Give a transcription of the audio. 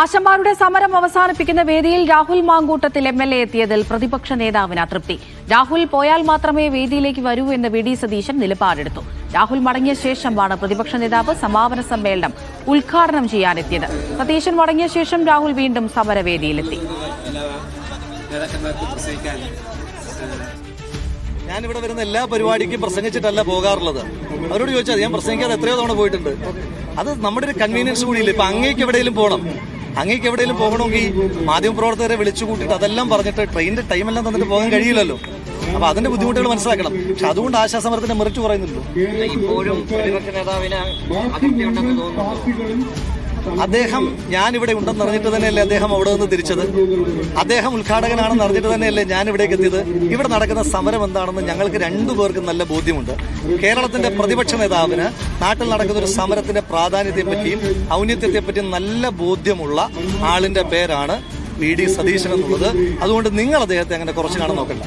ആശമാരുടെ സമരം അവസാനിപ്പിക്കുന്ന വേദിയിൽ Rahul Mamkootathil M L A എത്തിയതിൽ പ്രതിപക്ഷ നേതാവിന് അതൃപ്തി. രാഹുൽ പോയാൽ മാത്രമേ വേദിയിലേക്ക് വരൂ എന്ന് വി ഡി സതീശൻ നിലപാടെടുത്തു. രാഹുൽ മടങ്ങിയ ശേഷമാണ് പ്രതിപക്ഷ നേതാവ് സമാപന സമ്മേളനം ഉദ്ഘാടനം ചെയ്യാനെത്തിയത്. സതീശൻ മടങ്ങിയ ശേഷം രാഹുൽ വീണ്ടും സമരവേദിയിലെത്തി. ഞാനിവിടെ വരുന്ന എല്ലാ പരിപാടിക്കും പ്രസംഗിച്ചിട്ടല്ല പോകാറുള്ളത്. അവരോട് ചോദിച്ചാൽ ഞാൻ പ്രസംഗിക്കാതെ എത്രയോ തവണ പോയിട്ടുണ്ട്. അത് നമ്മുടെ ഒരു കൺവീനിയൻസ് കൂടിയില്ല? ഇപ്പൊ അങ്ങേക്ക് എവിടെയെങ്കിലും പോകണം അങ്ങേക്ക് എവിടെയെങ്കിലും പോകണമെങ്കിൽ മാധ്യമപ്രവർത്തകരെ വിളിച്ചു കൂട്ടിയിട്ട് അതെല്ലാം പറഞ്ഞിട്ട് ട്രെയിനിന്റെ എല്ലാം തന്നിട്ട് പോകാൻ കഴിയില്ലല്ലോ. അപ്പൊ അതിന്റെ ബുദ്ധിമുട്ടുകൾ മനസ്സിലാക്കണം. പക്ഷെ അതുകൊണ്ട് ആശാസമരത്തിന്റെ മെറിറ്റ് പറയുന്നുണ്ട്. ഇപ്പോഴും പ്രതിപക്ഷ നേതാവിന് തോന്നുന്നു. അദ്ദേഹം ഞാൻ ഇവിടെ ഉണ്ടെന്ന് അറിഞ്ഞിട്ട് തന്നെയല്ലേ അദ്ദേഹം അവിടെ നിന്ന് തിരിച്ചത്? അദ്ദേഹം ഉദ്ഘാടകനാണെന്ന് അറിഞ്ഞിട്ട് തന്നെയല്ലേ ഞാൻ ഇവിടേക്ക് എത്തിയത്? ഇവിടെ നടക്കുന്ന സമരം എന്താണെന്ന് ഞങ്ങൾക്ക് രണ്ടു പേർക്കും നല്ല ബോധ്യമുണ്ട്. കേരളത്തിന്റെ പ്രതിപക്ഷ നേതാവിന് നാട്ടിൽ നടക്കുന്ന ഒരു സമരത്തിന്റെ പ്രാധാന്യത്തെപ്പറ്റിയും ഔന്നിത്യത്തെപ്പറ്റിയും നല്ല ബോധ്യമുള്ള ആളിന്റെ പേരാണ് വി ഡി സതീശൻ എന്നുള്ളത്. അതുകൊണ്ട് നിങ്ങൾ അദ്ദേഹത്തെ അങ്ങനെ കുറച്ച് കാണാൻ നോക്കണ്ട.